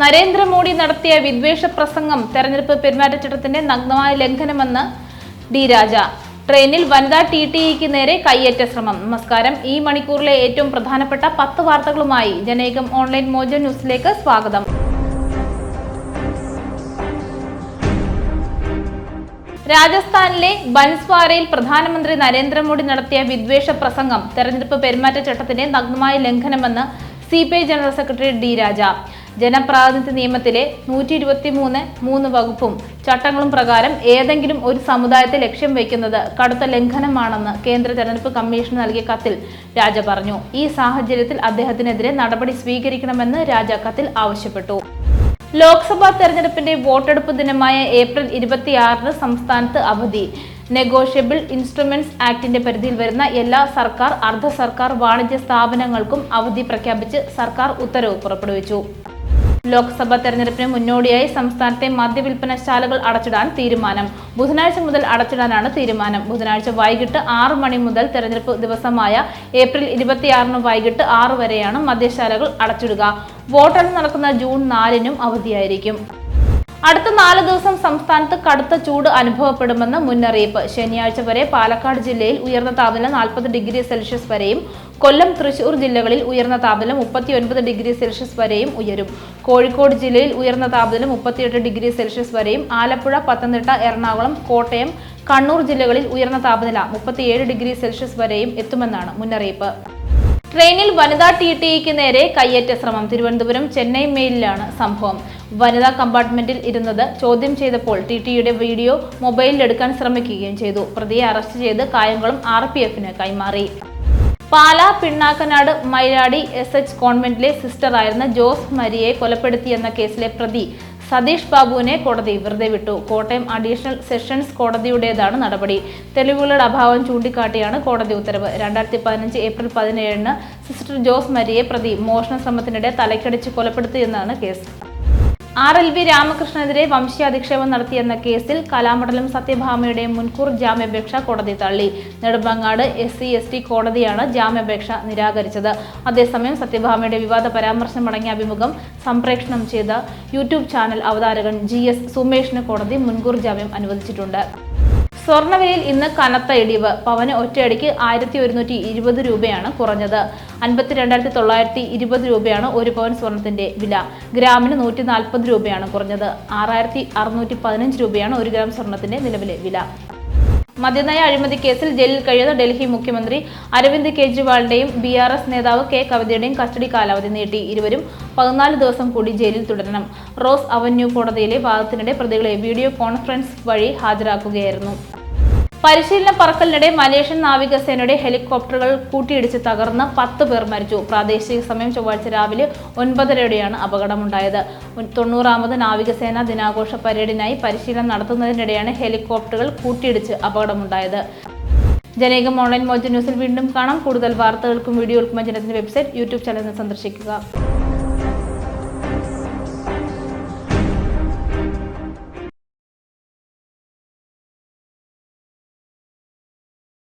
നരേന്ദ്രമോദി നടത്തിയ വിദ്വേഷ പ്രസംഗം തെരഞ്ഞെടുപ്പ് പെരുമാറ്റച്ചട്ടത്തിന്റെ നഗ്നമായ ലംഘനമെന്ന് ഡി രാജ. ട്രെയിനിൽ വനിതാ ടി ടി ഇക്ക് നേരെ കയ്യേറ്റ ശ്രമം. നമസ്കാരം. ഈ മണിക്കൂറിലെ ഏറ്റവും പ്രധാനപ്പെട്ട പത്ത് വാർത്തകളുമായി ജനേകം ഓൺലൈൻ മോജോ ന്യൂസിലേക്ക് സ്വാഗതം. രാജസ്ഥാനിലെ ബൻസ്വാരയിൽ പ്രധാനമന്ത്രി നരേന്ദ്രമോദി നടത്തിയ വിദ്വേഷ പ്രസംഗം തെരഞ്ഞെടുപ്പ് പെരുമാറ്റച്ചട്ടത്തിന്റെ നഗ്നമായ ലംഘനമെന്ന് C P I general secretary D Raja. ജനപ്രാതിനിധ്യ നിയമത്തിലെ നൂറ്റി ഇരുപത്തി മൂന്ന് മൂന്ന് വകുപ്പും ചട്ടങ്ങളും പ്രകാരം ഏതെങ്കിലും ഒരു സമുദായത്തെ ലക്ഷ്യം വയ്ക്കുന്നത് കടുത്ത ലംഘനമാണെന്ന് കേന്ദ്ര തെരഞ്ഞെടുപ്പ് കമ്മീഷൻ നൽകിയ കത്തിൽ രാജ പറഞ്ഞു. ഈ സാഹചര്യത്തിൽ അദ്ദേഹത്തിനെതിരെ നടപടി സ്വീകരിക്കണമെന്ന് രാജ കത്തിൽ ആവശ്യപ്പെട്ടു. ലോക്സഭാ തെരഞ്ഞെടുപ്പിന്റെ വോട്ടെടുപ്പ് ദിനമായ ഏപ്രിൽ ഇരുപത്തിയാറിന് സംസ്ഥാനത്ത് അവധി. നെഗോഷ്യബിൾ ഇൻസ്ട്രുമെന്റ്സ് ആക്ടിന്റെ പരിധിയിൽ വരുന്ന എല്ലാ സർക്കാർ അർദ്ധ സർക്കാർ വാണിജ്യ സ്ഥാപനങ്ങൾക്കും അവധി പ്രഖ്യാപിച്ച് സർക്കാർ ഉത്തരവ് പുറപ്പെടുവിച്ചു. ലോക്സഭാ തെരഞ്ഞെടുപ്പിന് മുന്നോടിയായി സംസ്ഥാനത്തെ മദ്യവിൽപ്പനശാലകൾ അടച്ചിടാൻ തീരുമാനം. ബുധനാഴ്ച മുതൽ അടച്ചിടാനാണ് തീരുമാനം. ബുധനാഴ്ച വൈകിട്ട് ആറ് മണി മുതൽ തെരഞ്ഞെടുപ്പ് ദിവസമായ ഏപ്രിൽ ഇരുപത്തിയാറിന് വൈകിട്ട് ആറ് വരെയാണ് മദ്യശാലകൾ അടച്ചിടുക. വോട്ടെണ്ണൽ നടക്കുന്ന ജൂൺ നാലിനും അവധിയായിരിക്കും. അടുത്ത നാല് ദിവസം സംസ്ഥാനത്ത് കടുത്ത ചൂട് അനുഭവപ്പെടുമെന്ന് മുന്നറിയിപ്പ്. ശനിയാഴ്ച വരെ പാലക്കാട് ജില്ലയിൽ ഉയർന്ന താപനില നാൽപ്പത് ഡിഗ്രി സെൽഷ്യസ് വരെയും കൊല്ലം തൃശൂർ ജില്ലകളിൽ ഉയർന്ന താപനില മുപ്പത്തിയൊൻപത് ഡിഗ്രി സെൽഷ്യസ് വരെയും ഉയരും. കോഴിക്കോട് ജില്ലയിൽ ഉയർന്ന താപനില മുപ്പത്തിയെട്ട് ഡിഗ്രി സെൽഷ്യസ് വരെയും ആലപ്പുഴ പത്തനംതിട്ട എറണാകുളം കോട്ടയം കണ്ണൂർ ജില്ലകളിൽ ഉയർന്ന താപനില മുപ്പത്തിയേഴ് ഡിഗ്രി സെൽഷ്യസ് വരെയും എത്തുമെന്നാണ് മുന്നറിയിപ്പ്. ട്രെയിനിൽ വനിതാ ടി ടിക്ക് നേരെ കയ്യേറ്റ ശ്രമം. തിരുവനന്തപുരം ചെന്നൈ മെയിലിലാണ് സംഭവം. വനിതാ കമ്പാർട്ട്മെന്റിൽ ഇരുന്നത് ചോദ്യം ചെയ്തപ്പോൾ ടി ടിയുടെ വീഡിയോ മൊബൈലിലെടുക്കാൻ ശ്രമിക്കുകയും ചെയ്തു. പ്രതിയെ അറസ്റ്റ് ചെയ്ത് കായംകുളം ആർ പി എഫിന് കൈമാറി. പാല പിണ്ണാക്കനാട് മൈലാടി എസ് എച്ച് കോൺവെന്റിലെ സിസ്റ്ററായിരുന്ന ജോസ് മരിയെ കൊലപ്പെടുത്തിയെന്ന കേസിലെ പ്രതി സതീഷ് ബാബുവിനെ കോടതി വെറുതെ വിട്ടു. കോട്ടയം അഡീഷണൽ സെഷൻസ് കോടതിയുടേതാണ് നടപടി. തെളിവുകളുടെ അഭാവം ചൂണ്ടിക്കാട്ടിയാണ് കോടതി ഉത്തരവ്. രണ്ടായിരത്തി പതിനഞ്ച് ഏപ്രിൽ പതിനേഴിന് സിസ്റ്റർ ജോസ് മരിയെ പ്രതി മോഷണ ശ്രമത്തിനിടെ തലക്കടിച്ച് കൊലപ്പെടുത്തിയെന്നാണ് കേസ്. ആർ എൽ വി രാമകൃഷ്ണനെതിരെ വംശീയാധിക്ഷേപം നടത്തിയെന്ന കേസിൽ കലാമണ്ഡലം സത്യഭാമയുടെ മുൻകൂർ ജാമ്യാപേക്ഷ കോടതി തള്ളി. Nedumangad S C S T കോടതിയാണ് ജാമ്യാപേക്ഷ നിരാകരിച്ചത്. അതേസമയം സത്യഭാമയുടെ വിവാദ പരാമർശമടങ്ങിയ അഭിമുഖം സംപ്രേഷണം ചെയ്ത യൂട്യൂബ് ചാനൽ അവതാരകൻ ജി എസ് സുമേഷിന് കോടതി മുൻകൂർ ജാമ്യം അനുവദിച്ചിട്ടുണ്ട്. സ്വർണവിലയിൽ ഇന്ന് കനത്ത ഇടിവ്. പവന് ഒറ്റയടിക്ക് ആയിരത്തി ഒരുന്നൂറ്റി ഇരുപത് രൂപയാണ് കുറഞ്ഞത്. അൻപത്തി രണ്ടായിരത്തി തൊള്ളായിരത്തി ഇരുപത് രൂപയാണ് ഒരു പവൻ സ്വർണത്തിന്റെ വില. ഗ്രാമിന് നൂറ്റി നാൽപ്പത് രൂപയാണ് കുറഞ്ഞത്. ആറായിരത്തി അറുന്നൂറ്റി പതിനഞ്ച് രൂപയാണ് ഒരു ഗ്രാം സ്വർണത്തിന്റെ നിലവിലെ വില. മദ്യനയ അഴിമതി കേസിൽ ജയിലിൽ കഴിയുന്ന ഡൽഹി മുഖ്യമന്ത്രി അരവിന്ദ് കെജ്രിവാളിന്റെയും ബി ആർ എസ് നേതാവ് കെ കവിതയുടെയും കസ്റ്റഡി കാലാവധി നീട്ടി. ഇരുവരും പതിനാല് ദിവസം കൂടി ജയിലിൽ തുടരണം. റോസ് അവന്യൂ കോടതിയിലെ വാദത്തിനിടെ പ്രതികളെ വീഡിയോ കോൺഫറൻസ് വഴി ഹാജരാക്കുകയായിരുന്നു. പരിശീലന പറക്കലിനിടെ മലേഷ്യൻ നാവികസേനയുടെ ഹെലികോപ്റ്ററുകൾ കൂട്ടിയിടിച്ച് തകർന്ന് പത്ത് പേർ മരിച്ചു. പ്രാദേശിക സമയം ചൊവ്വാഴ്ച രാവിലെ ഒൻപതരയോടെയാണ് അപകടമുണ്ടായത്. തൊണ്ണൂറാമത് നാവികസേന ദിനാഘോഷ പരേഡിനായി പരിശീലനം നടത്തുന്നതിനിടെയാണ് ഹെലികോപ്റ്ററുകൾ കൂട്ടിയിടിച്ച് അപകടമുണ്ടായത്. ജനേകം ഓൺലൈൻ മോജ ന്യൂസിൽ വീണ്ടും കാണാം. കൂടുതൽ വാർത്തകൾക്കും വീഡിയോകൾക്കും ജനത്തിന്റെ വെബ്സൈറ്റ് യൂട്യൂബ് ചാനൽ സന്ദർശിക്കുക.